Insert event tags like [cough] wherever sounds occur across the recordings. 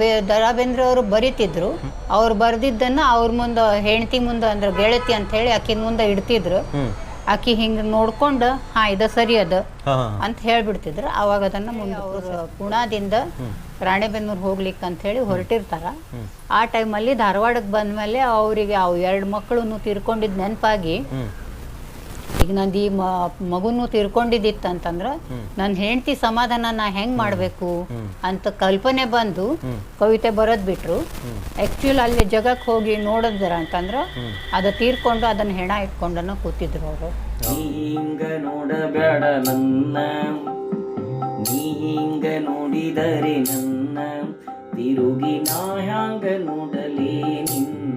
ಬೇ ರಾ ಬೇಂದ್ರೆ ಅವರು ಬರಿತಿದ್ರು. ಅವ್ರು ಬರ್ದಿದ್ದನ್ನ ಅವ್ರ ಮುಂದೆ ಹೆಂಡತಿ ಮುಂದೆ ಅಂದ್ರೆ ಗೆಳತಿ ಅಂತ ಹೇಳಿ ಅಕ್ಕಿನ ಮುಂದೆ ಇಡ್ತಿದ್ರು. ಅಕ್ಕಿ ಆಕಿ ಹಿಂಗೆ ನೋಡ್ಕೊಂಡು ಹಾ ಇದ ಸರಿ ಅದ ಅಂತ ಹೇಳ್ಬಿಡ್ತಿದ್ರು. ಅವಾಗ ಅದನ್ನ ಮುಂದೆ ಅವ್ರು ಪುಣಾದಿಂದ ರಾಣೆಬೆನ್ನೂರು ಹೋಗ್ಲಿಕ್ಕೆ ಅಂತ ಹೇಳಿ ಹೊರಟಿರ್ತಾರ. ಆ ಟೈಮಲ್ಲಿ ಧಾರವಾಡಕ್ಕೆ ಬಂದ್ಮೇಲೆ ಅವರಿಗೆ ಅವು ಎರಡು ಮಕ್ಕಳನ್ನು ತಿರ್ಕೊಂಡಿದ್ ನೆನಪಾಗಿ ಈಗ ನಂದು ಈ ಮಗುನು ತೀರ್ಕೊಂಡಿದ್ದಿತ್ತು ಅಂತಂದ್ರೆ ನನ್ನ ಹೆಂಡತಿ ಸಮಾಧಾನ ನಾ ಹೆಂಗ್ ಮಾಡಬೇಕು ಅಂತ ಕಲ್ಪನೆ ಬಂದು ಕವಿತೆ ಬರೋದ್ ಬಿಟ್ರು. ಆಕ್ಚುಲ್ ಅಲ್ಲಿ ಜಗಕ್ಕೆ ಹೋಗಿ ನೋಡಿದ್ರ ಅಂತಂದ್ರ ಅದ ತೀರ್ಕೊಂಡು ಅದನ್ನ ಹೆಣ ಇಟ್ಕೊಂಡನ ಕೂತಿದ್ರು ಅವರು. ಹಿಂಗ ನೋಡಬೇಡ ನನ್ನ. ನೀ ಹಿಂಗ ನೋಡಿದರೆ ನನ್ನ. ತಿರುಗಿ ನಾ ಹ್ಯಾಂಗ ನೋಡಲೇ ನಿನ್ನ.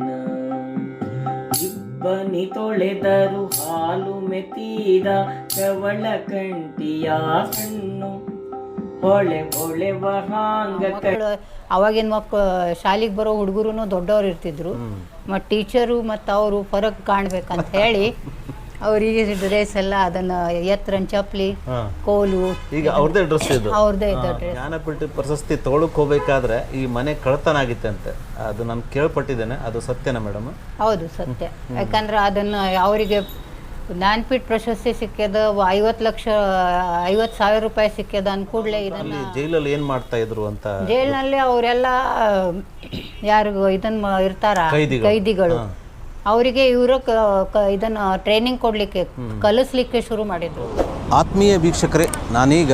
ಇಬ್ಬನಿ ತೊಳೆದರು ಹಾಲು ಮೆತ್ತಿದ ಕವಳ ಕಂಟಿಯ ಕಣ್ಣು. ಹೊಳೆ ಹೊಳೆವ ಹಾಂಗ ಅವಾಗಿನ ಮಕ್ಕಳು ಶಾಲೆಗೆ ಬರೋ ಹುಡುಗರು ದೊಡ್ಡವ್ರು ಇರ್ತಿದ್ರು. ಮತ್ತು ಟೀಚರು ಮತ್ತು ಅವರು ಫರಕ್ ಕಾಣ್ಬೇಕಂತ ಹೇಳಿ [laughs] ಅವರಿಗೆ ಡ್ರೆಸ್ ಎಲ್ಲ ಅದನ್ನ ಎತ್ತರನ್ ಚಪ್ಲಿ ಕೋಲು. ಈಗ ಅವ್ರದೇ ಡ್ರೆಸ್ ಇದು. [laughs] ಅವ್ರದೇ ಜ್ಞಾನಪೀಠ ಪ್ರಶಸ್ತಿ ತಗೊಳಕ್ ಹೋಗ್ಬೇಕಾದ್ರೆ ಈ ಮನೆ ಕಳ್ತನ ಆಗಿತ್ತಂತೆ ಅದು ನಾನು ಕೇಳ್ಪಟ್ಟಿದ್ದೇನೆ. ಅದು ಸತ್ಯನಾ ಮೇಡಮ್? ಹೌದು ಸತ್ಯ. ಯಾಕಂದ್ರೆ ಅದನ್ನ ಅವರಿಗೆ ಜ್ಞಾನಪೀಠ ಪ್ರಶಸ್ತಿ ಸಿಕ್ಕಿದ ಐವತ್ತು ಲಕ್ಷ ಐವತ್ತು ಸಾವಿರ ರೂಪಾಯಿ ಸಿಕ್ಕದ ಅಂದ ಕೂಡಲೇ ಇದನ್ನ ಜೈಲಲ್ಲಿ ಏನ್ ಮಾಡ್ತಾ ಇದ್ರು ಅಂತ? ಜೈಲಿನಲ್ಲಿ ಅವರೆಲ್ಲ ಯಾರಿಗೂ ಇದನ್ನ ಇರ್ತಾರ? ಕೈದಿಗಳು. ಅವರಿಗೆ ಇವರು ಇದನ್ನು ಟ್ರೈನಿಂಗ್ ಕೊಡಲಿಕ್ಕೆ ಕಲಿಸ್ಲಿಕ್ಕೆ ಶುರು ಮಾಡಿದ್ರು. ಆತ್ಮೀಯ ವೀಕ್ಷಕರೇ ನಾನೀಗ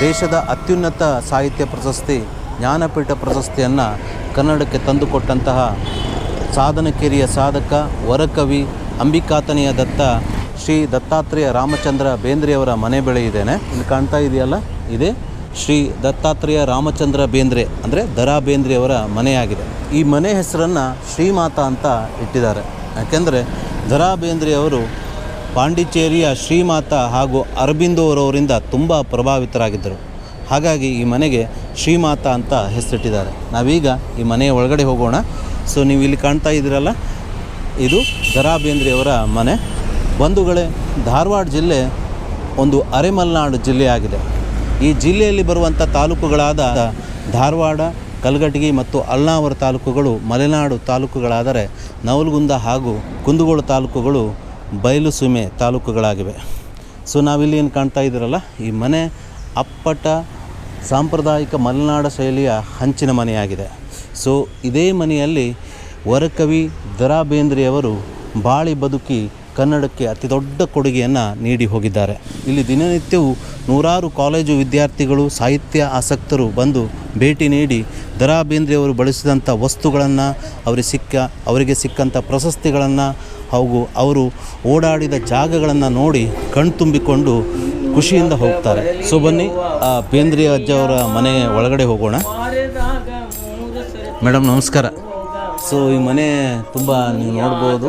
ದೇಶದ ಅತ್ಯುನ್ನತ ಸಾಹಿತ್ಯ ಪ್ರಶಸ್ತಿ ಜ್ಞಾನಪೀಠ ಪ್ರಶಸ್ತಿಯನ್ನು ಕನ್ನಡಕ್ಕೆ ತಂದುಕೊಟ್ಟಂತಹ ಸಾಧನಕೇರಿಯ ಸಾಧಕ ವರಕವಿ ಅಂಬಿಕಾತನೆಯ ದತ್ತ ಶ್ರೀ ದತ್ತಾತ್ರೇಯ ರಾಮಚಂದ್ರ ಬೇಂದ್ರೆಯವರ ಮನೆ ಬೆಳೆ ಇದ್ದೇನೆ ಇಲ್ಲಿ ಕಾಣ್ತಾ ಇದೆಯಲ್ಲ? ಇದೇ. ಶ್ರೀ ದತ್ತಾತ್ರೇಯ ರಾಮಚಂದ್ರ ಬೇಂದ್ರೆ ಅಂದರೆ ದರಾ ಬೇಂದ್ರೆಯವರ ಮನೆಯಾಗಿದೆ. ಈ ಮನೆ ಹೆಸರನ್ನು ಶ್ರೀಮಾತಾ ಅಂತ ಇಟ್ಟಿದ್ದಾರೆ. ಯಾಕೆಂದರೆ ದರಾ ಬೇಂದ್ರೆಯವರು ಪಾಂಡಿಚೇರಿಯ ಶ್ರೀಮಾತ ಹಾಗೂ ಅರಬಿಂದೋರವರಿಂದ ತುಂಬ ಪ್ರಭಾವಿತರಾಗಿದ್ದರು. ಹಾಗಾಗಿ ಈ ಮನೆಗೆ ಶ್ರೀಮಾತ ಅಂತ ಹೆಸರಿಟ್ಟಿದ್ದಾರೆ. ನಾವೀಗ ಈ ಮನೆಯ ಒಳಗಡೆ ಹೋಗೋಣ. ಸೊ ನೀವು ಇಲ್ಲಿ ಕಾಣ್ತಾ ಇದ್ದೀರಲ್ಲ, ಇದು ದರಾ ಬೇಂದ್ರೆಯವರ ಮನೆ. ಬಂಧುಗಳೇ ಧಾರವಾಡ ಜಿಲ್ಲೆ, ಒಂದು ಅರೆಮಲ್ನಾಡು ಜಿಲ್ಲೆಯಾಗಿದೆ ಈ ಜಿಲ್ಲೆಯಲ್ಲಿ ಬರುವಂಥ ತಾಲೂಕುಗಳಾದ ಧಾರವಾಡ ಕಲಘಟಗಿ ಮತ್ತು ಅಳ್ನಾವರ ತಾಲೂಕುಗಳು ಮಲೆನಾಡು ತಾಲೂಕುಗಳಾದರೆ ನವಲಗುಂದ ಹಾಗೂ ಕುಂದಗೋಳ ತಾಲೂಕುಗಳು ಬಯಲುಸೀಮೆ ತಾಲೂಕುಗಳಾಗಿವೆ. ಸೊ ನಾವಿಲ್ಲಿ ಏನು ಕಾಣ್ತಾ ಇದ್ದೀರಲ್ಲ, ಈ ಮನೆ ಅಪ್ಪಟ ಸಾಂಪ್ರದಾಯಿಕ ಮಲೆನಾಡ ಶೈಲಿಯ ಹಂಚಿನ ಮನೆಯಾಗಿದೆ. ಸೊ ಇದೇ ಮನೆಯಲ್ಲಿ ವರಕವಿ ದರಾ ಬೇಂದ್ರೆಯವರು ಬಾಳಿ ಬದುಕಿ ಕನ್ನಡಕ್ಕೆ ಅತಿ ದೊಡ್ಡ ಕೊಡುಗೆಯನ್ನು ನೀಡಿ ಹೋಗಿದ್ದಾರೆ. ಇಲ್ಲಿ ದಿನನಿತ್ಯವೂ ನೂರಾರು ಕಾಲೇಜು ವಿದ್ಯಾರ್ಥಿಗಳು, ಸಾಹಿತ್ಯ ಆಸಕ್ತರು ಬಂದು ಭೇಟಿ ನೀಡಿ ದರಾ ಬೇಂದ್ರೆಯವರು ಬಳಸಿದಂಥ ವಸ್ತುಗಳನ್ನು, ಅವರಿಗೆ ಸಿಕ್ಕ, ಅವರಿಗೆ ಸಿಕ್ಕಂಥ ಪ್ರಶಸ್ತಿಗಳನ್ನು ಹಾಗೂ ಅವರು ಓಡಾಡಿದ ಜಾಗಗಳನ್ನು ನೋಡಿ ಕಣ್ತುಂಬಿಕೊಂಡು ಖುಷಿಯಿಂದ ಹೋಗ್ತಾರೆ. ಸೊ ಬನ್ನಿ, ಆ ಬೇಂದ್ರೆ ಅಜ್ಜವರ ಮನೆ ಒಳಗಡೆ ಹೋಗೋಣ. ಮೇಡಮ್ ನಮಸ್ಕಾರ. ಸೊ ಈ ಮನೆ ತುಂಬ ನೀವು ನೋಡ್ಬೋದು.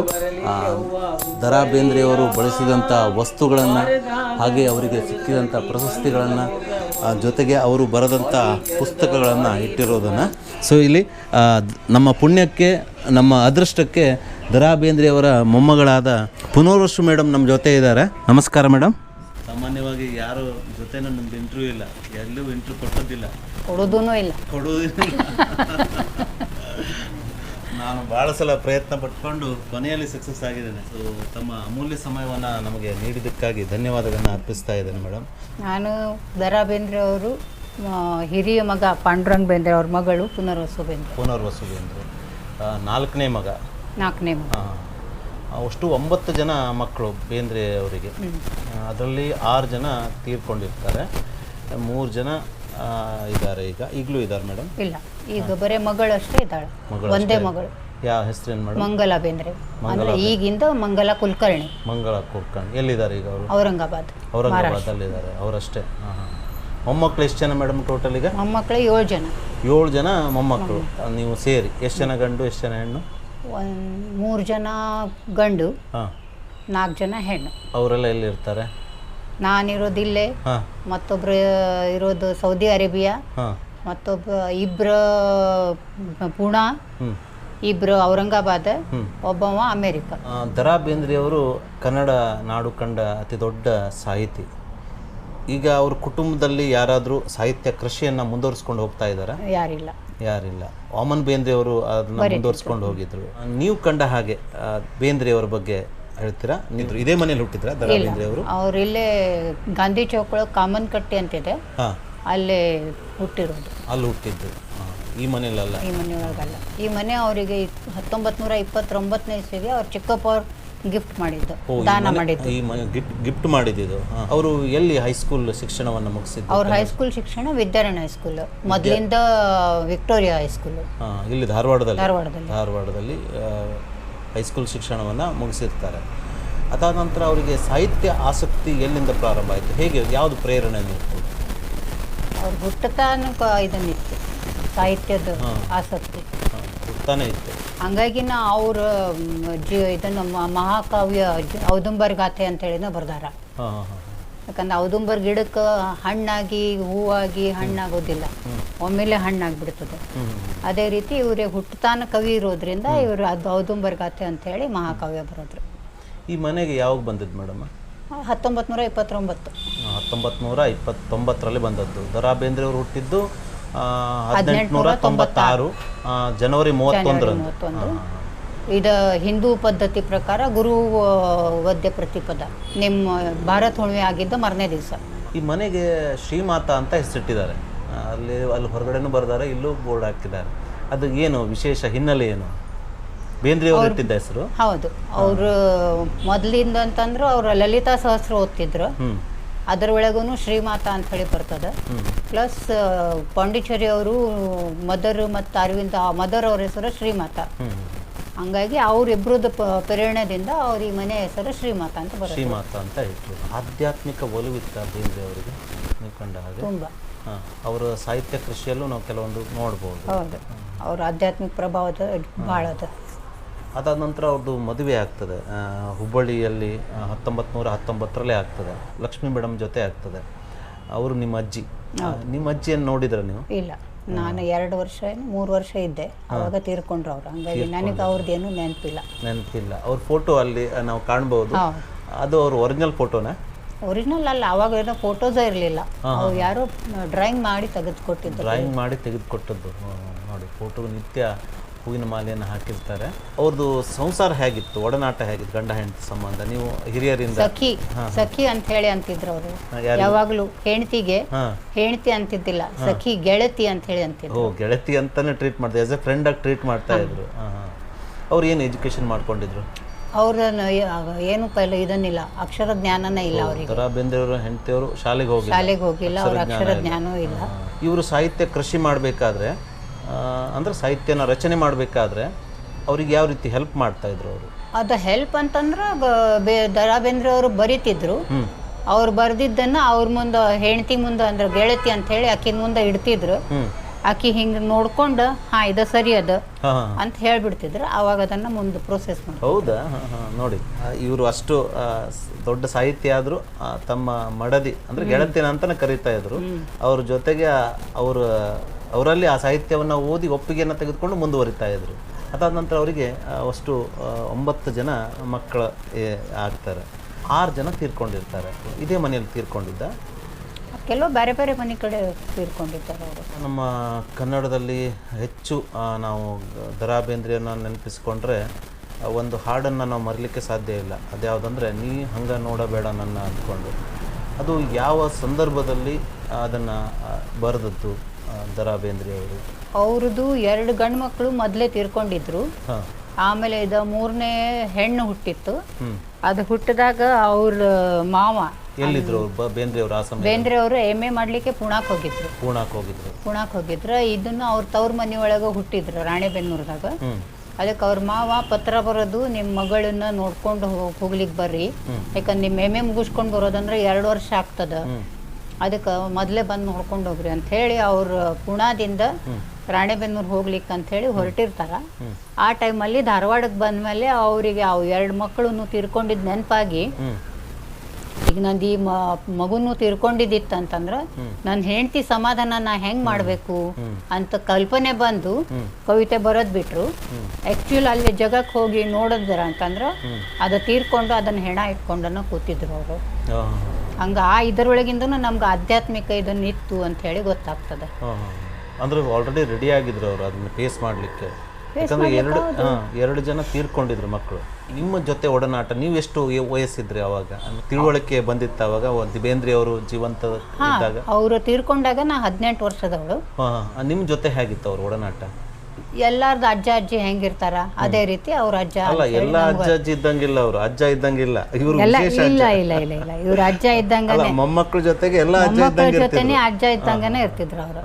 ದರಾ ಬೇಂದ್ರೆಯವರು ಬಳಸಿದಂಥ ವಸ್ತುಗಳನ್ನು ಹಾಗೆ ಅವರಿಗೆ ಸಿಕ್ಕಿದಂಥ ಪ್ರಶಸ್ತಿಗಳನ್ನು ಜೊತೆಗೆ ಅವರು ಬರೆದಂಥ ಪುಸ್ತಕಗಳನ್ನು ಇಟ್ಟಿರೋದನ್ನು. ಸೊ ಇಲ್ಲಿ ನಮ್ಮ ಪುಣ್ಯಕ್ಕೆ ನಮ್ಮ ಅದೃಷ್ಟಕ್ಕೆ ದರಾ ಬೇಂದ್ರೆಯವರ ಮೊಮ್ಮಗಳಾದ ಪುನರ್ವಸು ಮೇಡಮ್ ನಮ್ಮ ಜೊತೆ ಇದ್ದಾರೆ. ನಮಸ್ಕಾರ ಮೇಡಮ್ ಸಾಮಾನ್ಯವಾಗಿ ಯಾರು ಜೊತೆ ನಮ್ದು ಇಂಟರ್ವ್ಯೂ ಇಲ್ಲ. ಎಲ್ಲೂ ಇಂಟರ್ವ್ಯೂ ಕೊಟ್ಟೋದಿಲ್ಲ ಕೊಡೋದೂ ಇಲ್ಲ. ಕೊಡುವುದಿಲ್ಲ ನಾನು ಭಾಳ ಸಲ ಪ್ರಯತ್ನ ಪಟ್ಕೊಂಡು ಕೊನೆಯಲ್ಲಿ ಸಕ್ಸಸ್ ಆಗಿದ್ದೇನೆ. ಸೊ ತಮ್ಮ ಅಮೂಲ್ಯ ಸಮಯವನ್ನು ನಮಗೆ ನೀಡಿದ್ದಕ್ಕಾಗಿ ಧನ್ಯವಾದಗಳನ್ನು ಅರ್ಪಿಸ್ತಾ ಇದ್ದೇನೆ ಮೇಡಮ್ ನಾನು ದರಾ ಬೇಂದ್ರೆ ಅವರು ಹಿರಿಯ ಮಗ ಪಾಂಡುರಂಗ್ ಬೇಂದ್ರೆ ಅವ್ರ ಮಗಳು ಪುನರ್ವಸು ಬೇಂದ್ರೆ. ಪುನರ್ವಸು ಬೇಂದ್ರೆ. ನಾಲ್ಕನೇ ಮಗ. ನಾಲ್ಕನೇ ಮಗ. ಅಷ್ಟು ಒಂಬತ್ತು ಜನ ಮಕ್ಕಳು ಬೇಂದ್ರೆ ಅವರಿಗೆ. ಅದರಲ್ಲಿ ಆರು ಜನ ತೀರ್ಕೊಂಡಿರ್ತಾರೆ. ಮೂರು ಜನ ಇದ್ದಾರೆ ಈಗ? ಈಗಲೂ ಇದ್ದಾರೆ ಮೇಡಮ್ ಇಲ್ಲ ಈಗ ಬರೇ ಮಗಳಷ್ಟೇ ಇದ್ದಾಳೆ. ಮಗಳು ಒಂದೇ ಅಷ್ಟೇ. ಮಗಳು. ಯಾವ ಹೆಸರೇನು ಮೇಡಮ್ ಮಂಗಲ ಬೇಂದ್ರೆ. ಅಂದ್ರೆ ಈಗಿಂದ ಮಂಗಲ ಕುಲಕರ್ಣಿ. ಮಂಗಳ ಕುರ್ಕಂಡ್ ಎಲ್ಲಿದ್ದಾರೆ ಈಗ ಅವರು? ಔರಂಗಾಬಾದ್ ಔರಂಗಾಬಾದಲ್ಲಿದ್ದಾರೆ ಅವರಷ್ಟೇ. ಹಾಂ ಹಾಂ. ಮೊಮ್ಮಕ್ಕಳು ಎಷ್ಟು ಜನ ಮೇಡಮ್ ಟೋಟಲ್ ಈಗ? ಮೊಮ್ಮಕ್ಕಳು ಏಳು ಜನ. ಏಳು ಜನ ಮೊಮ್ಮಕ್ಕಳು ನೀವು ಸೇರಿ. ಎಷ್ಟು ಜನ ಗಂಡು ಎಷ್ಟು ಜನ ಹೆಣ್ಣು? ಒಂದು ಮೂರು ಜನ ಗಂಡು ಹಾಂ. ನಾಲ್ಕು ಜನ ಹೆಣ್ಣು. ಅವರೆಲ್ಲ ಎಲ್ಲಿರ್ತಾರೆ? ನಾನಿರೋದು ಇಲ್ಲೇ ಮತ್ತೊಬ್ರು ಇರೋದು ಸೌದಿ ಅರೇಬಿಯಾ. ಮತ್ತೊಬ್ಬ ಇಬ್ರು ಪುಣಾ. ಇಬ್ರು ಔರಂಗಾಬಾದ್. ಒಬ್ಬವ ಅಮೇರಿಕ. ದರಾ ಬೇಂದ್ರೆಯವರು ಕನ್ನಡ ನಾಡು ಕಂಡ ಅತಿ ದೊಡ್ಡ ಸಾಹಿತಿ. ಈಗ ಅವ್ರ ಕುಟುಂಬದಲ್ಲಿ ಯಾರಾದರೂ ಸಾಹಿತ್ಯ ಕೃಷಿಯನ್ನು ಮುಂದುವರಿಸ್ಕೊಂಡು ಹೋಗ್ತಾ ಇದ್ದಾರೆ? ಯಾರಿಲ್ಲ. ಯಾರಿಲ್ಲ. ವಾಮನ್ ಬೇಂದ್ರೆ ಅವರು ಅದನ್ನ ಮುಂದುವರಿಸಿಕೊಂಡು ಹೋಗಿದ್ರು. ನೀವು ಕಂಡ ಹಾಗೆ ಬೇಂದ್ರೆ ಅವರ ಬಗ್ಗೆ ಹೇಳ್ತೀರಾ? ಇದೇ ಮನೇಲಿ ಹುಟ್ಟಿದ್ರ? ದರಾಬೇಂದ್ರೆ ಅವರು? ಅವ್ರು ಇಲ್ಲೇ ಗಾಂಧಿ ಚೌಕ್ ಒಳಗೆ ಕಾಮನ್ ಕಟ್ಟಿ ಅಂತಿದೆ. ಹಾ. ಅಲ್ಲೇ ಹುಟ್ಟಿರೋದು. ಅಲ್ಲಿ ಹುಟ್ಟಿದ್ದು. ಹಾ. ಈ ಮನೇಲಲ್ಲ ಈ ಮನೆಯೊಳಗಲ್ಲ. ಈ ಮನೆ ಅವರಿಗೆ ಹತ್ತೊಂಬತ್ತು ನೂರ ಇಪ್ಪತ್ತೊಂಬತ್ತನೇ ಇಸ್ವಿಗೆ ಅವ್ರ ಚಿಕ್ಕಪ್ಪ ಅವ್ರು ಗಿಫ್ಟ್ ಮಾಡಿದ್ದು. ಓ, ಈ ದಾನ ಮನೆ- ಮಾಡಿದ್ದು. ಈ ಮನೆ ಗಿಫ್ಟ್ ಗಿಫ್ಟ್ ಮಾಡಿದ್ದು ಅವರು ಎಲ್ಲಿ ಹೈಸ್ಕೂಲ್ ಶಿಕ್ಷಣವನ್ನು ಮುಗಿಸಿದ್ದು? ಅವ್ರ ಹೈಸ್ಕೂಲ್ ಶಿಕ್ಷಣ ವಿದ್ಯಾರಣ್ಯ ಹೈಸ್ಕೂಲ್ ಮೊದಲಿಂದ ವಿಕ್ಟೋರಿಯಾ ಹೈಸ್ಕೂಲ್ ಹಾ, ಇಲ್ಲಿ ಧಾರವಾಡದಲ್ಲಿ? ಧಾರವಾಡದಲ್ಲಿ. ಧಾರವಾಡದಲ್ಲಿ ಆ, ಹೈಸ್ಕೂಲ್ ಶಿಕ್ಷಣವನ್ನು ಮುಗಿಸಿರ್ತಾರೆ. ಅದಾದ ನಂತರ ಅವರಿಗೆ ಸಾಹಿತ್ಯ ಆಸಕ್ತಿ ಎಲ್ಲಿಂದ ಪ್ರಾರಂಭ ಆಯಿತು? ಹೇಗೆ ಯಾವುದು ಪ್ರೇರಣೆ ನೀಡ್ತು? ಅವ್ರ ಹುಟ್ಟತಾನು ಇದನ್ನಿತ್ತು ಸಾಹಿತ್ಯದ ಆಸಕ್ತಿ. ಹಾ, ಹುಟ್ತಾನೆ ಇತ್ತು. ಹಂಗಾಗಿನ ಅವ್ರ ಮ್, ಜಿ ಇದನ್ನು ಮಹಾಕಾವ್ಯ ಔದುಂಬರ್ ಗಾಥೆ ಅಂತ ಹೇಳಿನ ಬರ್ದಾರ. ಯಾಕಂದ್ರೆ ಔದುಂಬರ್ ಗಿಡಕ್ಕೆ ಹಣ್ಣಾಗಿ ಹೂವಾಗಿ ಹಣ್ಣಾಗೋದಿಲ್ಲ. ಒಮ್ಮೆಲೆ ಹಣ್ಣಾಗ್ಬಿಡ್ತದೆ. ಅದೇ ರೀತಿ ಇವರೇ ಹುಟ್ಟತಾನ ಕವಿ ಇರೋದ್ರಿಂದ ಇವರು ಅದು ಔದುಂಬರ್ ಗಾಥೆ ಅಂತ ಹೇಳಿ ಮಹಾಕಾವ್ಯ ಬರೋದ್ರು. ಈ ಮನೆಗೆ ಯಾವಾಗ ಬಂದಿದ್ದು ಮೇಡಮ್? ಹತ್ತೊಂಬತ್ತು ನೂರ ಇಪ್ಪತ್ತೊಂಬತ್ತು. ಹತ್ತೊಂಬತ್ತು ನೂರ ಇಪ್ಪತ್ತೊಂಬತ್ತರಲ್ಲಿ ಬಂದದ್ದು. ದರಾ ಬೇಂದ್ರೆ ಅವರು ಹುಟ್ಟಿದ್ದು ಹದಿನೆಂಟುನೂರ ತೊಂಬತ್ತಾರು ಜನವರಿ ಮೂವತ್ತೊಂದರಂದು. ಮೂವತ್ತೊಂದು. ಇದು ಹಿಂದೂ ಪದ್ಧತಿ ಪ್ರಕಾರ ಗುರು ವದ್ಯ ಪ್ರತಿಪದ. ನಿಮ್ಮ ಭಾರತ ಹುಣ್ಣಿಮೆ ಆಗಿದ್ದ ಮರನೇ ದಿವಸ. ಈ ಮನೆಗೆ ಶ್ರೀಮಾತಾ ಅಂತ ಹೆಸರಿಟ್ಟಿದ್ದಾರೆ. ಅಲ್ಲಿ ಅಲ್ಲಿ ಹೊರಗಡೆನೂ ಬರೆದಾರೆ ಇಲ್ಲೂ ಬೋರ್ಡ್ ಹಾಕಿದ್ದಾರೆ. ಅದು ಏನು ವಿಶೇಷ ಹಿನ್ನೆಲೆ ಏನು? ಬೇಂದ್ರೆ ಅವರು ಇಟ್ಟಿದ್ದ ಹೆಸರು? ಹೌದು. ಅವರು ಮೊದಲಿಂದ ಅಂತಂದ್ರೆ ಅವರು ಲಲಿತಾ ಸಹಸ್ರ ಓದ್ತಿದ್ರು. ಅದರ ಅದರೊಳಗೂ ಶ್ರೀಮಾತ ಅಂತ ಹೇಳಿ ಬರ್ತದೆ. ಪ್ಲಸ್ ಪಾಂಡಿಚೇರಿ ಅವರು ಮದರ್ ಮತ್ತು ಅರವಿಂದ ಮದರ್ ಅವ್ರ ಹೆಸರು ಶ್ರೀಮಾತ. ಹಂಗಾಗಿ ಅವರಿಬ್ಬರದ್ದು ಪ್ರೇರಣೆದಿಂದ ಅವ್ರ ಈ ಮನೆ ಹೆಸರು ಶ್ರೀಮಾತ ಅಂತ ಬರುತ್ತೆ. ಶ್ರೀಮಾತಾ ಅಂತ ಇಟ್ರು. ಆಧ್ಯಾತ್ಮಿಕ ಒಲವಿತ್ತ ಬೇಂದ್ರೆ ಅವರಿಗೆ ನೀವು ಕಂಡ ಹಾಗೆ? ತುಂಬ. ಅವರ ಸಾಹಿತ್ಯ ಕೃಷಿಯಲ್ಲೂ ನಾವು ಕೆಲವೊಂದು ನೋಡ್ಬೋದು. ಹೌದು. ಅವ್ರ ಆಧ್ಯಾತ್ಮಿಕ ಪ್ರಭಾವ ಭಾಳ ಅದ. ಅದಾದ ನಂತರ ಅವ್ರದ್ದು ಮದುವೆ ಆಗ್ತದೆ. ಹುಬ್ಬಳ್ಳಿಯಲ್ಲಿ ಹತ್ತೊಂಬತ್ತು ನೂರ ಹತ್ತೊಂಬತ್ತರಲ್ಲೇ ಆಗ್ತದೆ. ಲಕ್ಷ್ಮೀ ಮೇಡಮ್ ಜೊತೆ ಆಗ್ತದೆ. ಅವರು ನಿಮ್ಮ ಅಜ್ಜಿ. ನಿಮ್ಮ ಅಜ್ಜಿಯನ್ನು ನೋಡಿದ್ರ ನೀವು? ಇಲ್ಲ. ನಾನು ಎರಡು ವರ್ಷ ಮೂರು ವರ್ಷ ಇದ್ದೆ. ಅವಾಗ ತೀರ್ಕೊಂಡ್ರು ಅವರು. ಹಂಗಾಗಿ ನನಗೆ ಅವ್ರದ್ದೇನು ನೆನಪಿಲ್ಲ. ನೆನಪಿಲ್ಲ. ಅವ್ರ ಫೋಟೋ ಅಲ್ಲಿ ನಾವು ಕಾಣ್ಬೋದು. ಅದು ಅವ್ರ ಒರಿಜಿನಲ್ ಫೋಟೋನಾ ಒರಿಜಿನಲ್ ಅಲ್ಲ ಅವಾಗ ಏನೋ ಫೋಟೋಸ್ ಇರಲಿಲ್ಲ. ಅವ್ರು ಯಾರೋ ಡ್ರಾಯಿಂಗ್ ಮಾಡಿ ತೆಗೆದುಕೊಟ್ಟಿದ್ರು ಡ್ರಾಯಿಂಗ್ ಮಾಡಿ ತೆಗೆದುಕೊಟ್ಟದ್ದು. ಕೊಟ್ಟದ್ದು ನೋಡಿ ಫೋಟೋ ನಿತ್ಯ ಹೂವಿನ ಮಾಲೆಯನ್ನು ಹಾಕಿರ್ತಾರೆ. ಅವ್ರದ್ದು ಸಂಸಾರ ಹೇಗಿತ್ತು? ಒಡನಾಟ ಹೇಗಿತ್ತು? ಗಂಡ ಹೆಂಡತಿ ಸಂಬಂಧ? ನೀವು ಹಿರಿಯರಿಂದ ಸಖಿ ಸಖಿ ಅಂತ ಹೇಳಿ ಅಂತಿದ್ರು ಅವರು? ಯಾವಾಗಲೂ ಹೆಂಡತಿಗೆ ಹೆಂಡತಿ ಅಂತಿದ್ದಿಲ್ಲ ಸಖಿ ಗೆಳತಿ ಅಂತ ಹೇಳಿ ಅಂತಿದ್ರು. ಓ ಗೆಳತಿ ಅಂತಾನೆ ಟ್ರೀಟ್ ಮಾಡ್ತಾರೆ ಆಸ್ ಎ ಫ್ರೆಂಡ್ ಆಗಿ ಟ್ರೀಟ್ ಮಾಡ್ತಾ ಇದ್ರು. ಅವ್ರು ಏನು ಎಜುಕೇಶನ್ ಮಾಡ್ಕೊಂಡಿದ್ರು? ಅವ್ರನ್ನ ಏನು ಪೈಲ ಇದನ್ನಿಲ್ಲ ಅಕ್ಷರ ಜ್ಞಾನನೇ ಇಲ್ಲ ಅವರಿಗೆ. ಹೆಂಡತಿಯವರು ಶಾಲೆಗೆ ಹೋಗಿ ಶಾಲೆಗೆ ಹೋಗಿಲ್ಲ ಅವ್ರ ಅಕ್ಷರ ಜ್ಞಾನ ಇಲ್ಲ. ಇವರು ಸಾಹಿತ್ಯ ಕೃಷಿ ಮಾಡಬೇಕಾದ್ರೆ ಅಂದ್ರೆ ಸಾಹಿತ್ಯನ ರಚನೆ ಮಾಡಬೇಕಾದ್ರೆ ಅವ್ರಿಗೆ ಯಾವ ರೀತಿ ಹೆಲ್ಪ್ ಮಾಡ್ತಾ ಇದ್ರು ಅವರು? ಅದು ಹೆಲ್ಪ್ ಅಂತಂದ್ರೆ ದರಾ ಬೇಂದ್ರೆ ಅವರು ಬರೀತಿದ್ರು. ಅವ್ರು ಬರ್ದಿದ್ದನ್ನ ಅವ್ರ ಮುಂದೆ ಹೆಂಡತಿ ಮುಂದೆ ಅಂದ್ರೆ ಗೆಳತಿ ಅಂತ ಹೇಳಿ ಆಕಿನ ಮುಂದೆ ಇಡ್ತಿದ್ರು. ಆಕಿ ಹಿಂಗೆ ನೋಡ್ಕೊಂಡು ಹಾ ಇದ ಸರಿ ಅದ ಹಾಂ. ಹಾಂ ಅಂತ ಹೇಳ್ಬಿಡ್ತಿದ್ರು. ಅವಾಗ ಅದನ್ನ ಮುಂದೆ ಪ್ರೊಸೆಸ್ ಮಾಡಿ ಹೌದಾ? ಹಾಂ ಹಾಂ ನೋಡಿ. ಇವರು ಅಷ್ಟು ಆ, ಸ್- ದೊಡ್ಡ ಸಾಹಿತ್ಯ ಆದರೂ ತಮ್ಮ ಮಡದಿ ಅಂದ್ರೆ ಗೆಳತಿನ ಅಂತಾನೆ ಕರೀತಾ ಇದ್ರು. ಅವ್ರ ಜೊತೆಗೆ ಅವ್ರ ಅವರಲ್ಲಿ ಆ ಸಾಹಿತ್ಯವನ್ನ ಓದಿ ಒಪ್ಪಿಗೆಯನ್ನ ತೆಗೆದುಕೊಂಡು ಮುಂದುವರಿತಾ ಇದ್ರು. ಅದಾದ ನಂತರ ಅವರಿಗೆ ಅಷ್ಟು ಆ, ಒಂಬತ್ತು ಜನ ಮಕ್ಕಳ ಏ, ಆಗ್ತಾರೆ. ಆರು ಜನ ತೀರ್ಕೊಂಡಿರ್ತಾರೆ. ಇದೇ ಮನೆಯಲ್ಲಿ ತೀರ್ಕೊಂಡಿದ್ದ. ಕೆಲವು ಬೇರೆ ಬೇರೆ ಮನೆ ಕಡೆ ತೀರ್ಕೊಂಡಿದ್ದಾರೆ ಅವರು. ನಮ್ಮ ಕನ್ನಡದಲ್ಲಿ ಹೆಚ್ಚು ನಾವು ದರಾ ಬೇಂದ್ರೆಯನ್ನು ನೆನಪಿಸ್ಕೊಂಡ್ರೆ ಒಂದು ಹಾಡನ್ನು ನಾವು ಮರಿಲಿಕ್ಕೆ ಸಾಧ್ಯ ಇಲ್ಲ. ಅದ್ಯಾವುದಂದ್ರೆ ನೀ ಹಂಗ ನೋಡಬೇಡ ನನ್ನ ಅಂದ್ಕೊಂಡು. ಅದು ಯಾವ ಸಂದರ್ಭದಲ್ಲಿ ಅದನ್ನು ಬರೆದದ್ದು ದರಾ ಬೇಂದ್ರೆ ಅವರು? ಅವ್ರದ್ದು ಎರಡು ಗಂಡು ಮಕ್ಕಳು ಮೊದಲೇ ತೀರ್ಕೊಂಡಿದ್ರು. ಆಮೇಲೆ ಇದು ಮೂರನೇ ಹೆಣ್ಣು ಹುಟ್ಟಿತ್ತು. ಅದು ಹುಟ್ಟಿದಾಗ ಅವ್ರ ಮಾವ ಎಲ್ಲಿದ್ರು ಅವ್ರು? ಬೇಂದ್ರೆ ಅವರು ಆ ಸಮಯ ಬೇಂದ್ರೆ ಅವರು ಎಂ ಎ ಮಾಡ್ಲಿಕ್ಕೆ ಪುಣಾಕ್ ಹೋಗಿದ್ರು. ಪೂಣಾಕ್ ಹೋಗಿದ್ರು. ಪುಣಾಕ್ ಹೋಗಿದ್ರು. ಇದನ್ನು ಅವ್ರ ತವ್ರ ಮನೆಯೊಳಗೆ ಹುಟ್ಟಿದ್ರು ರಾಣೆಬೆನ್ನೂರ್ದಾಗ. ಅದಕ್ಕೆ ಅವ್ರ ಮಾವ ಪತ್ರ ಬರೋದು ನಿಮ್ಮ ಮಗಳನ್ನ ನೋಡ್ಕೊಂಡು ಹೋಗ್- ಹೋಗ್ಲಿಕ್ಕೆ ಬರ್ರಿ. ಯಾಕಂದ್ರೆ ನಿಮ್ಮ ಎಂ ಎ ಮುಗಿಸ್ಕೊಂಡು ಬರೋದಂದ್ರೆ ಎರಡು ವರ್ಷ ಆಗ್ತದ. ಅದಕ್ಕೆ ಮೊದಲೇ ಬಂದು ನೋಡ್ಕೊಂಡು ಹೋಗ್ರಿ ಅಂತ ಹೇಳಿ ಅವ್ರ ಪುಣಾದಿಂದ ರಾಣೆಬೆನ್ನೂರು ಹೋಗ್ಲಿಕ್ಕೆ ಅಂತ ಹೇಳಿ ಹೊರಟಿರ್ತಾರ. ಆ ಟೈಮಲ್ಲಿ ಧಾರವಾಡಕ್ಕೆ ಬಂದ್ಮೇಲೆ ಅವರಿಗೆ ಅವು ಎರಡು ಮಕ್ಕಳನ್ನು ತೀರ್ಕೊಂಡಿದ್ದು ನೆನಪಾಗಿ ಈಗ ನಂದು ಈ ಮಗುನು ತೀರ್ಕೊಂಡಿದ್ದಿತ್ತು ಅಂತಂದ್ರೆ ನನ್ನ ಹೆಂಡತಿ ಸಮಾಧಾನ ನಾ ಹೆಂಗ್ ಮಾಡಬೇಕು ಅಂತ ಕಲ್ಪನೆ ಬಂದು ಕವಿತೆ ಬರೋದು ಬಿಟ್ರು. ಆ್ಯಕ್ಚುಲ್ ಅಲ್ಲಿ ಜಗಕ್ಕೆ ಹೋಗಿ ನೋಡಿದ್ರ ಅಂತಂದ್ರೆ ಅದು ತೀರ್ಕೊಂಡು ಅದನ್ನ ಹೆಣ ಇಟ್ಕೊಂಡನ ಕೂತಿದ್ರು ಅವರು. ಹಂಗೆ ಆ ಇದರೊಳಗಿಂದನು ನಮ್ಗೆ ಆಧ್ಯಾತ್ಮಿಕ ಇದನ್ನ ಇತ್ತು ಅಂತ ಹೇಳಿ ಗೊತ್ತಾಗ್ತದೆ. ಅಂದ್ರೆ ಆಲ್ರೆಡಿ ರೆಡಿ ಆಗಿದ್ರು ಅವರು ಅದನ್ನ ಫೇಸ್ ಮಾಡಲಿಕ್ಕೆ. ಯಾಕಂದ್ರೆ ಎರಡು ಎರಡು ಜನ ತೀರ್ಕೊಂಡಿದ್ರು ಮಕ್ಕಳು. ನಿಮ್ಮ ಜೊತೆ ಒಡನಾಟ ನೀವು ಎಷ್ಟು ವಯಸ್ಸಿದ್ರಿ ಅವಾಗ? ತಿಳುವಳಿಕೆ ಬಂದಿತ್ತು ಅವಾಗ ದಿಬೇಂದ್ರಿ ಅವರು ಜೀವಂತ ಇದ್ದಾಗ? ಅವರು ತೀರ್ಕೊಂಡಾಗ ನಾ ಹದಿನೆಂಟು ವರ್ಷದವಳು. ನಿಮ್ಮ ಜೊತೆ ಹೇಗಿತ್ತು ಅವ್ರ ಒಡನಾಟ? ಎಲ್ಲಾರ್ದು ಅಜ್ಜ ಅಜ್ಜಿ ಹೆಂಗಿರ್ತಾರ? ಅದೇ ರೀತಿ ಅವ್ರ ಅಜ್ಜ ಅಲ್ಲ ಎಲ್ಲ ಅಜ್ಜ ಅಜ್ಜಿ ಇದ್ದಂಗಿಲ್ಲ ಅವರು. ಅಜ್ಜ ಇದ್ದಂಗಿಲ್ಲ. ಇವರು ಇಲ್ಲ ಇಲ್ಲ ಇಲ್ಲ ಇಲ್ಲ. ಇವ್ರ ಅಜ್ಜ [laughs] ಇದ್ದಂಗ ಮೊಮ್ಮಕ್ಕಳ ಜೊತೆಗೆ ಎಲ್ಲ ಅಜ್ಜ ಇದ್ದಂಗೆ ಜೊತೆನೆ ಅಜ್ಜ ಇದ್ದಂಗನೆ ಇರ್ತಿದ್ರು ಅವರು.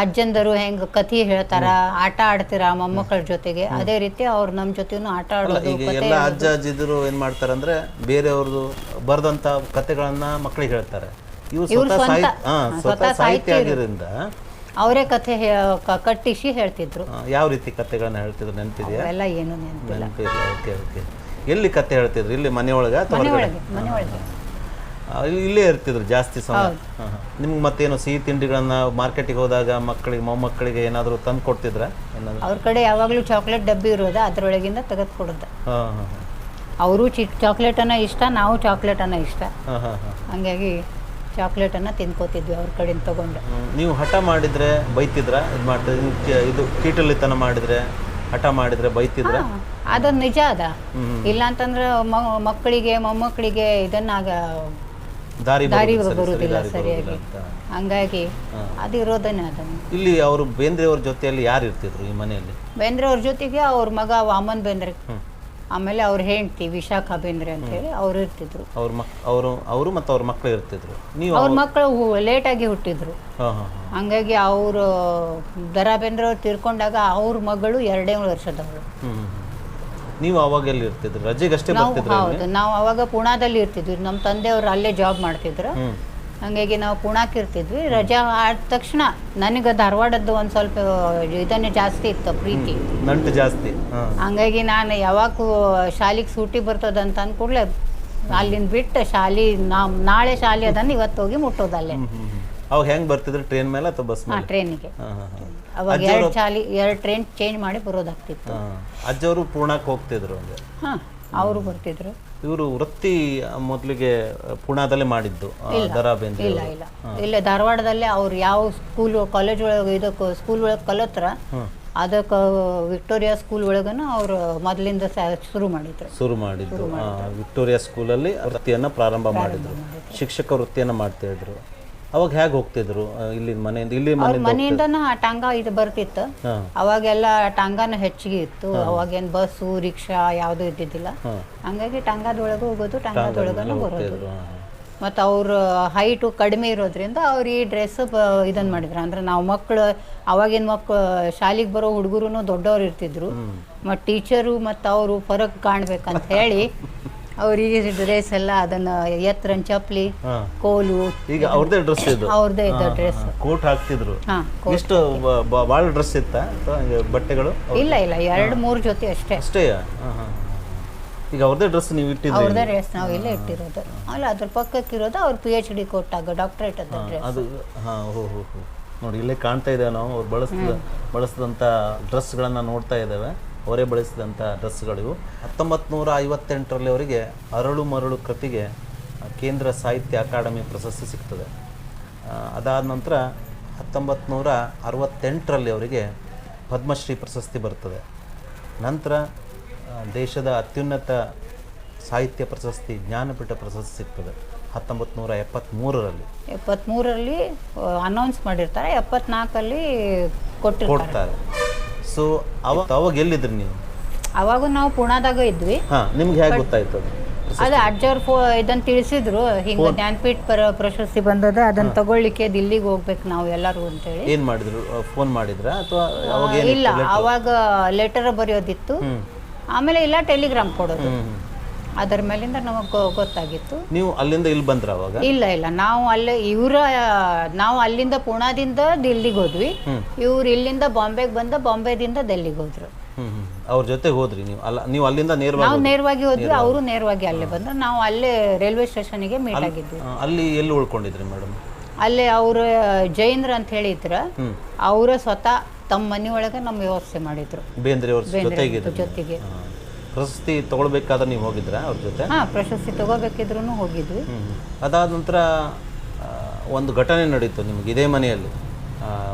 ಅಜ್ಜಂದರು ಹೆಂಗ್ ಕಥಿ ಹೇಳ್ತಾರ ಆಟ ಆಡ್ತೀರ ಮೊಮ್ಮಕ್ಕಳ ಜೊತೆಗೆ? ಅದೇ ರೀತಿ ಅವ್ರು ನಮ್ಮ ಜೊತೆನೂ ಆಟ ಆಡೋದು ಈಗ ಎಲ್ಲ ಅಜ್ಜ ಅಜ್ಜಿದ್ರು ಏನ್ ಮಾಡ್ತಾರಂದ್ರೆ ಬೇರೆಯವ್ರದ್ದು ಬರ್ದಂತ ಕಥೆಗಳನ್ನ ಮಕ್ಕಳಿಗೆ ಹೇಳ್ತಾರೆ. ಸ್ವತಃ ಸಾಹಿತ್ಯ ಹಾ ಸ್ವತಃ ಸಾಹಿತ್ಯ ಆಗಿರೋದ್ರಿಂದ ಅವರೇ ಕಥೆ ಕಟ್ಟಿಸಿ ಹೇಳ್ತಿದ್ರು. ಯಾವ ರೀತಿ ಕಥೆಗಳನ್ನ ಹೇಳ್ತಿದ್ರು ನೆನಪಿದೆಯಾ? ಅವೆಲ್ಲ ಏನು ನೆನಪಿಲ್ಲ. ನೆನಪಿಲ್ಲ ಓಕೆ ಓಕೆ. ಎಲ್ಲಿ ಕತೆ ಹೇಳ್ತಿದ್ರು? ಇಲ್ಲಿ ಮನೆಯೊಳಗೆ ಮನೆಯೊಳಗೆ ಮನೆ ಇಲ್ಲಿ- ಇಲ್ಲೇ ಇರ್ತಿದ್ರು ಜಾಸ್ತಿ ಸಮಯ. ನಿಮ್ಗೆ ಮತ್ತೇನು ಸಿಹಿ ತಿಂಡಿಗಳನ್ನ ಮಾರ್ಕೆಟಿಗೆ ಹೋದಾಗ ಮಕ್ಕಳಿಗೆ ಮೊಮ್ಮಕ್ಕಳಿಗೆ ಏನಾದರೂ ತಂದು ಕೊಡ್ತಿದ್ರ? ಅವ್ರ ಕಡೆ ಯಾವಾಗಲೂ ಚಾಕ್ಲೇಟ್ ಡಬ್ಬಿ ಇರೋದ ಅದ್ರೊಳಗಿಂದ ತೆಗೆದು ಕೊಡೋದ. ಅವರು ಚಿ ಚಾಕ್ಲೇಟನ್ನ ಇಷ್ಟ ನಾವು ಚಾಕ್ಲೇಟನ್ನ ಇಷ್ಟ. ಹಂಗಾಗಿ ಚಾಕ್ಲೇಟನ್ನು ತಿನ್ಕೋತಿದ್ವಿ ಅವ್ರ ಕಡೆಯಿಂದ ತಗೊಂಡು. ನೀವು ಹಠ ಮಾಡಿದ್ರೆ ಬೈತಿದ್ರ? ಇದು ಮಾಡ್ತಿದ್ರೆ ಇದು ಕೀಟಲಿತನ ಮಾಡಿದ್ರೆ ಹಠ ಮಾಡಿದ್ರೆ ಬೈತಿದ್ರ? ಅದೊಂದು ಅದು. ನಿಜ ಅದ ಇಲ್ಲಾಂತಂದ್ರೆ ಮಕ್ಕಳಿಗೆ ಮೊಮ್ಮಕ್ಕಳಿಗೆ ಇದನ್ನಾಗ ದಾರಿ ಬರುವುದಿಲ್ಲ ಸರಿಯಾಗಿ. ಹಂಗಾಗಿ ಅದು ಇರೋದನ್ನೇ ಅದನ್ನು ಇಲ್ಲಿ ಅವರು ಬೇಂದ್ರೆಯವ್ರ ಜೊತೆಯಲ್ಲಿ ಯಾರು ಇರ್ತಿದ್ರು ಈ ಮನೆಯಲ್ಲಿ? ಬೇಂದ್ರೆ ಅವ್ರ ಜೊತೆಗೆ ಅವ್ರ ಮಗ ವಾಮನ್ ಬೇಂದ್ರೆ. ಆಮೇಲೆ ಅವ್ರ ಹೆಂಡತಿ ವಿಶಾಖ ಬೇಂದ್ರೆ ಅಂತ ಹೇಳಿ ಅವ್ರು ಇರ್ತಿದ್ರು. ಅವ್ರ ಅವರು ಅವರು ಮತ್ತು ಅವ್ರ ಮಕ್ಕಳು ಇರ್ತಿದ್ರು. ನೀವು ಅವ್ರ ಮಕ್ಕಳು ಲೇಟಾಗಿ ಹುಟ್ಟಿದ್ರು. ಹಂಗಾಗಿ ಅವರು ದರಾ ಬೇಂದ್ರೆ ಅವ್ರು ತೀರ್ಕೊಂಡಾಗ ಅವ್ರ ಮಗಳು ಎರಡೇ ವರ್ಷದವಳು. ಹ್ಞೂ ನೀವು ಅವಾಗ ಎಲ್ಲಿ ಇರ್ತಿದ್ರು? ರಜೆಗಷ್ಟೇ ನಾವು ಬರ್ತಿದ್ರು ಹೌದು ನಾವು ಅವಾಗ ಪುಣಾದಲ್ಲಿ ಇರ್ತಿದ್ವಿ. ನಮ್ಮ ತಂದೆಯವರು ಅಲ್ಲೇ ಜಾಬ್ ಮಾಡ್ತಿದ್ರು. ಹಂಗಾಗಿ ನಾವು ಪುಣಾಕ್ ಇರ್ತಿದ್ವಿ. ರಜಾ ಆದ ತಕ್ಷಣ ನನಗೆ ಧಾರವಾಡದ್ದು ಒಂದು ಸ್ವಲ್ಪ ಇದನ್ನೇ ಜಾಸ್ತಿ ಇತ್ತು ಪ್ರೀತಿ. ನಂಟು ಜಾಸ್ತಿ. ಹಾಂ. ಹಂಗಾಗಿ ನಾನು ಯಾವಾಗ ಶಾಲೆಗೆ ಸೂಟಿ ಬರ್ತದಂತ ಅಂದ್ಕೂಡ್ಲೆ ಅಲ್ಲಿಂದ ಬಿಟ್ಟು ಶಾಲೆ ನಾಳೆ ಶಾಲೆ ಅದನ್ನು ಇವತ್ತು ಹೋಗಿ ಮುಟ್ಟೋದಲ್ಲೇ ಅವಾಗ ಹೆಂಗೆ ಬರ್ತಿದ್ರು? ಟ್ರೈನ್ ಮೇಲೆ ಅಥವಾ ಬಸ್ ಮೇಲೆ? ಟ್ರೈನಿಗೆ. ಹಾಂ ಹಾಂ ಹಾಂ. ಅವಾಗ ಎರಡು ಚಾಲಿ ಎರಡು ಟ್ರೈನ್ ಚೇಂಜ್ ಮಾಡಿ ಬರೋದಾಗ್ತಿತ್ತು ಅಜ್ಜವರು ಪೂರ್ಣಕ್ಕೆ ಹೋಗ್ತಿದ್ರು ಅಂದ್ರೆ ಹಾಂ ಅವರು ಬರ್ತಿದ್ರು. ಇವರು ವೃತ್ತಿ ಮೊದಲಿಗೆ ಪುಣಾದಲ್ಲೇ ಮಾಡಿದ್ದು ಇಲ್ಲ ಇಲ್ಲ ಇಲ್ಲ. ಧಾರವಾಡದಲ್ಲೇ ಅವ್ರು ಯಾವ ಸ್ಕೂಲ್ ಕಾಲೇಜ್ ಒಳಗೆ ಇದಕ್ಕೆ ಸ್ಕೂಲ್ ಒಳಗೆ ಕಲತ್ರ ಅದಕ್ಕೆ ವಿಕ್ಟೋರಿಯಾ ಸ್ಕೂಲ್ ಒಳಗನ ಅವರು ಮೊದಲಿಂದ ಶುರು ಮಾಡಿದ್ರು. ಶುರು ಮಾಡಿದ್ರು. ವಿಕ್ಟೋರಿಯಾ ಸ್ಕೂಲಲ್ಲಿ ವೃತ್ತಿಯನ್ನು ಪ್ರಾರಂಭ ಮಾಡಿದ್ರು. ಶಿಕ್ಷಕ ವೃತ್ತಿಯನ್ನು ಮಾಡ್ತಾ ಇದ್ರು. ಅವಾಗ ಹೇಗೆ ಹೋಗ್ತಿದ್ರು? ಇಲ್ಲಿ ಮನೆಯಿಂದ ಇಲ್ಲಿ ಅವ್ರ ಮನೆಯಿಂದ ಆ ಟಾಂಗ ಇದು ಬರ್ತಿತ್ತು. ಅವಾಗೆಲ್ಲ ಟಾಂಗಾನ ಹೆಚ್ಚಿಗೆ ಇತ್ತು. ಅವಾಗೇನ್ ಬಸ್ಸು ರಿಕ್ಷಾ ಯಾವುದು ಇದ್ದಿದ್ದಿಲ್ಲ. ಹಂಗಾಗಿ ಟಾಂಗಾದೊಳಗೆ ಹೋಗೋದು ಟಾಂಗಾದೊಳಗನು ಬರೋದು. ಮತ್ತೆ ಅವ್ರ ಹೈಟು ಕಡಿಮೆ ಇರೋದ್ರಿಂದ ಅವ್ರು ಈ ಡ್ರೆಸ್ ಇದನ್ನು ಮಾಡಿದ್ರು. ಅಂದ್ರೆ ನಾವು ಮಕ್ಕಳು ಅವಾಗಿನ ಮಕ್ಕಳು ಶಾಲೆಗೆ ಬರೋ ಹುಡುಗರು ದೊಡ್ಡವ್ರು ಇರ್ತಿದ್ರು. ಮತ್ತು ಟೀಚರು ಮತ್ತು ಅವರು ಫರಕ್ ಕಾಣ್ಬೇಕಂತ ಹೇಳಿ [laughs] ಅವ್ರಿಗೆ ಡ್ರೆಸ್ ಎಲ್ಲ ಅದನ್ನ ಎತ್ತರನ್ ಚಪ್ಪಲಿ ಕೋಲು. ಈಗ ಅವ್ರದ್ದೇ ಡ್ರೆಸ್ ಇದು? ಅವ್ರದ್ದೇ ಇದ್ದ ಡ್ರೆಸ್ ಕೋಟ್ ಹಾಕ್ತಿದ್ರು. ಹಾಂ ಇಷ್ಟು ಭಾಳ ಡ್ರೆಸ್ ಇತ್ತ? ಬಟ್ಟೆಗಳು? ಇಲ್ಲ ಇಲ್ಲ ಎರಡು ಮೂರು ಜೊತೆ ಅಷ್ಟೇ. ಅಷ್ಟೇ ಈಗ ಅವ್ರದ್ದೇ ಡ್ರೆಸ್ ನೀವು ಇಟ್ಟಿದ್ದು ಅವ್ರದೇ ಡ್ರೆಸ್ ನಾವು ಇಲ್ಲೇ ಇಟ್ಟಿರೋದು. ಅಲ್ಲ ಅದ್ರ ಪಕ್ಕಕ್ಕೆ ಇರೋದು ಅವ್ರ ಪಿ ಎಚ್ ಡಿ ಕೊಟ್ಟಾಗ ಡಾಕ್ಟ್ರೇಟ್ ಅದ ಡ್ರೆಸ್ ಅದು ಹೋ ಹೋ ಹೋ ನೋಡಿ ಇಲ್ಲೇ ಕಾಣ್ತಾ ಇದ್ದೇವೆ ನಾವು? ಅವ್ರು ಬಳಸಿದ ಬಳಸಿದಂಥ ಡ್ರೆಸ್ಗಳನ್ನು ನೋಡ್ತಾ ಇದ್ದೇವೆ. ಅವರೇ ಬಳಸಿದಂಥ ಡ್ರೆಸ್ಗಳು ಇವು ಹತ್ತೊಂಬತ್ತು ನೂರ ಐವತ್ತೆಂಟರಲ್ಲಿ ಅವರಿಗೆ ಅರಳು ಮರಳು ಕೃತಿಗೆ ಕೇಂದ್ರ ಸಾಹಿತ್ಯ ಅಕಾಡೆಮಿ ಪ್ರಶಸ್ತಿ ಸಿಗ್ತದೆ. ಅದಾದ ನಂತರ ಹತ್ತೊಂಬತ್ತು ನೂರ ಅರವತ್ತೆಂಟರಲ್ಲಿ ಅವರಿಗೆ ಪದ್ಮಶ್ರೀ ಪ್ರಶಸ್ತಿ ಬರ್ತದೆ. ನಂತರ ದೇಶದ ಅತ್ಯುನ್ನತ ಸಾಹಿತ್ಯ ಪ್ರಶಸ್ತಿ ಜ್ಞಾನಪೀಠ ಪ್ರಶಸ್ತಿ ಸಿಗ್ತದೆ ಹತ್ತೊಂಬತ್ತು ನೂರ ಎಪ್ಪತ್ತ್ಮೂರರಲ್ಲಿ ಎಪ್ಪತ್ತ್ಮೂರರಲ್ಲಿ ಅನೌನ್ಸ್ ಮಾಡಿರ್ತಾರೆ ಎಪ್ಪತ್ನಾಲ್ಕಲ್ಲಿ ಕೊಟ್ಟು ಕೊಡ್ತಾರೆ. ಸೊ ಅವ ಅವಾಗ ಎಲ್ಲಿದ್ರಿ ನೀವು? ಅವಾಗ ನಾವು ಪುಣಾದಾಗ ಇದ್ವಿ. ಹಾ ನಿಮ್ಗೆ ಹೇಗೆ ಗೊತ್ತಾಯ್ತು ಅದು? ಅದೇ ಅಜ್ಜವ್ರು ಫೋ ಇದನ್ನ ತಿಳಿಸಿದ್ರು. ಹಿಂಗ ಜ್ಞಾನಪೀಠ ಪರ ಪ್ರಶಸ್ತಿ ಬಂದದ ಅದನ್ನ ತಗೊಳ್ಳಿಕ್ಕೆ ದಿಲ್ಲಿಗೆ ಹೋಗ್ಬೇಕು ನಾವು ಎಲ್ಲರೂ ಅಂತೇಳಿ. ಏನ್ ಮಾಡಿದ್ರು? ಫೋನ್ ಮಾಡಿದ್ರ? ಅಥವಾ ಅವಾಗ ಇಲ್ಲ ಅವಾಗ ಲೆಟರ್ ಬರೆಯೋದಿತ್ತು. ಆಮೇಲೆ ಇಲ್ಲ ಟೆಲಿಗ್ರಾಮ್ ಕೊಡೋದು. ಅದರ ಮೇಲಿಂದ ನಮಗೆ ಗೊತ್ತಾಗಿತ್ತು. ನೀವು ಅಲ್ಲಿಂದ ಇಲ್ಲಿ ಬಂದ್ರ ಅವಾಗ? ಇಲ್ಲ ಇಲ್ಲ. ನಾವು ಅಲ್ಲೇ ಇವರ ನಾವು ಅಲ್ಲಿಂದ ಪುಣಾದಿಂದ ದಿಲ್ಲಿಗೆ ಹೋದ್ವಿ. ಇವ್ರು ಇಲ್ಲಿಂದ ಬಾಂಬೆಗೆ ಬಂದ ಬಾಂಬೆದಿಂದ ಡೆಲ್ಲಿಗೆ ಹೋದ್ರು. ಅವ್ರ ಜೊತೆ ಹೋದ್ರಿ ನೀವು? ಅಲ್ಲ ನೀವು ಅಲ್ಲಿಂದ ನೇರವಾಗಿ ನಾವು ನೇರವಾಗಿ ಹೋದ್ವಿ ಅವರು ನೇರವಾಗಿ ಅಲ್ಲೇ ಬಂದ್ರು. ನಾವು ಅಲ್ಲೇ ರೈಲ್ವೆ ಸ್ಟೇಷನ್ಗೆ ಮೀಟ್ ಆಗಿದ್ವಿ. ಅಲ್ಲಿ ಎಲ್ಲಿ ಉಳ್ಕೊಂಡಿದ್ರಿ ಮೇಡಮ್? ಅಲ್ಲೇ ಅವರು ಜೈನ್ರ ಅಂತ ಹೇಳಿದ್ರ. ಅವರ ಸ್ವತಃ ತಮ್ಮ ಮನೆಯೊಳಗೆ ನಮ್ಮ ವ್ಯವಸ್ಥೆ ಮಾಡಿದ್ರು. ಬೇಂದ್ರೆ ಅವ್ರ ಜೊತೆಗೆ. ಪ್ರಶಸ್ತಿ ತಗೊಳ್ಬೇಕಾದ್ರೆ ನೀವು ಹೋಗಿದ್ರಾ ಅವ್ರ ಜೊತೆ? ಹಾ ಪ್ರಶಸ್ತಿ ತಗೋಬೇಕಿದ್ರು ಹೋಗಿದ್ವಿ. ಅದಾದ ನಂತರ ಒಂದು ಘಟನೆ ನಡೀತು ನಿಮ್ಗೆ ಇದೇ ಮನೆಯಲ್ಲಿ.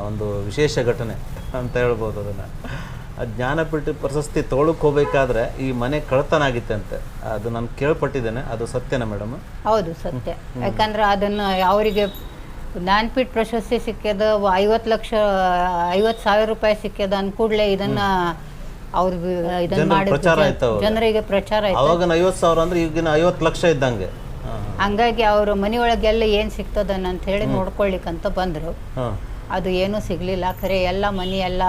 ಒಂದು ವಿಶೇಷ ಘಟನೆ ಅಂತ ಹೇಳ್ಬೋದು ಅದನ್ನು. ಜ್ಞಾನಪೀಠ ಪ್ರಶಸ್ತಿ ತಗೊಳಕ್ ಹೋಗ್ಬೇಕಾದ್ರೆ ಈ ಮನೆ ಕಳ್ತನ ಆಗಿತ್ತಂತೆ ಅದು ನಾನು ಕೇಳ್ಪಟ್ಟಿದ್ದೇನೆ. ಅದು ಸತ್ಯನಾ ಮೇಡಮ್? ಹೌದು ಸತ್ಯ. ಯಾಕಂದ್ರೆ ಅದನ್ನ ಅವರಿಗೆ ಜ್ಞಾನಪೀಠ ಪ್ರಶಸ್ತಿ ಸಿಕ್ಕಿದ ಐವತ್ತು ಲಕ್ಷ ಐವತ್ತು ಸಾವಿರ ರೂಪಾಯಿ ಸಿಕ್ಕಿದ ಅಂದ್ಕೂಡ್ಲೆ ಇದನ್ನ ಅವ್ರು ಇದನ್ನ ಜನರಿಗೆ ಮಾಡಿ ಪ್ರಚಾರ ಆಯ್ತು ಅವಾಗ. ಜನರಿಗೆ ಪ್ರಚಾರ ಆಯ್ತು ಅವಾಗಿನ ಐವತ್ತು ಸಾವಿರ ಅಂದ್ರೆ ಈಗಿನ ಐವತ್ತು ಲಕ್ಷ ಇದ್ದಂಗೆ ಹಂಗಾಗಿ ಅವ್ರ ಮನೆಯೊಳಗೆಲ್ಲ ಏನು ಸಿಗ್ತದನ್ನ ಅಂತ ಹೇಳಿ ನೋಡ್ಕೊಳ್ಳಿಕ್ಕಂತ ಬಂದ್ರು ಅದು ಏನೂ ಸಿಗ್ಲಿಲ್ಲ ಖರೆ ಎಲ್ಲ ಮನಿ ಎಲ್ಲ